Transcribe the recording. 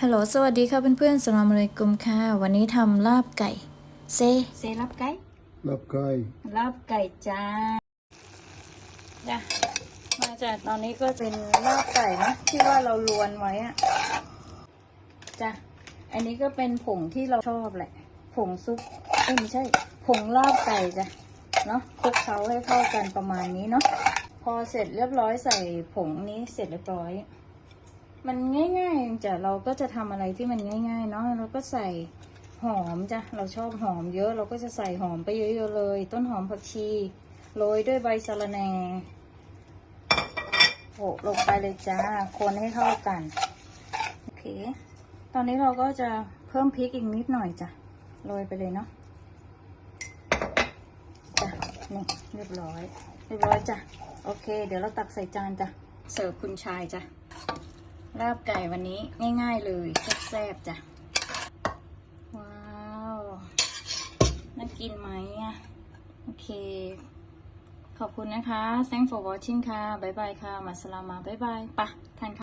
ฮัลโหล สวัสดีค่ะเพื่อนๆสลามอะลัยกุมค่ะ วันนี้ทำลาบไก่ เซ เซลาบไก่ ลับไก่ลาบไก่จ้าจ้ะมาจากตอนนี้ก็เป็นลาบไก่นะที่ว่าเราลวนไว้อะจ้ะอันนี้ก็เป็นผงที่เราชอบแหละ ผงซุปเอ้ยไม่ใช่ ผงลาบไก่จ้ะ เนาะคลุกเคล้าให้เข้ากันประมาณนี้เนาะ พอเสร็จเรียบร้อยใส่ผงนี้เสร็จเรียบร้อย มันง่ายๆจ้ะเราก็จะทำอะไรที่มันง่าย ๆ เนาะเราก็ใส่หอมจ้ะเราชอบหอมเยอะเราก็จะใส่หอมไปเยอะๆเลย ต้นหอมผักชีโรยด้วยใบสะระแหน่โปะลงไปเลยจ้าคนให้เข้ากันโอเค ตอนนี้เราก็จะเพิ่มพริกอีกนิดหน่อยจ้ะโรยไปเลยเนาะจ้ะนี่เรียบร้อย เรียบร้อยจ้ะโอเค เดี๋ยวเราตักใส่จานจ้ะเสิร์ฟคุณชายจ้ะ ลาบไก่วันนี้ง่ายๆเลยแซ่บๆจ้ะ ว้าว น่ากินไหมอะ โอเค ขอบคุณนะคะ thanks for watching ค่ะ บ๊ายบายค่ะ มาสลามา บ๊ายบายปะทานค่ะ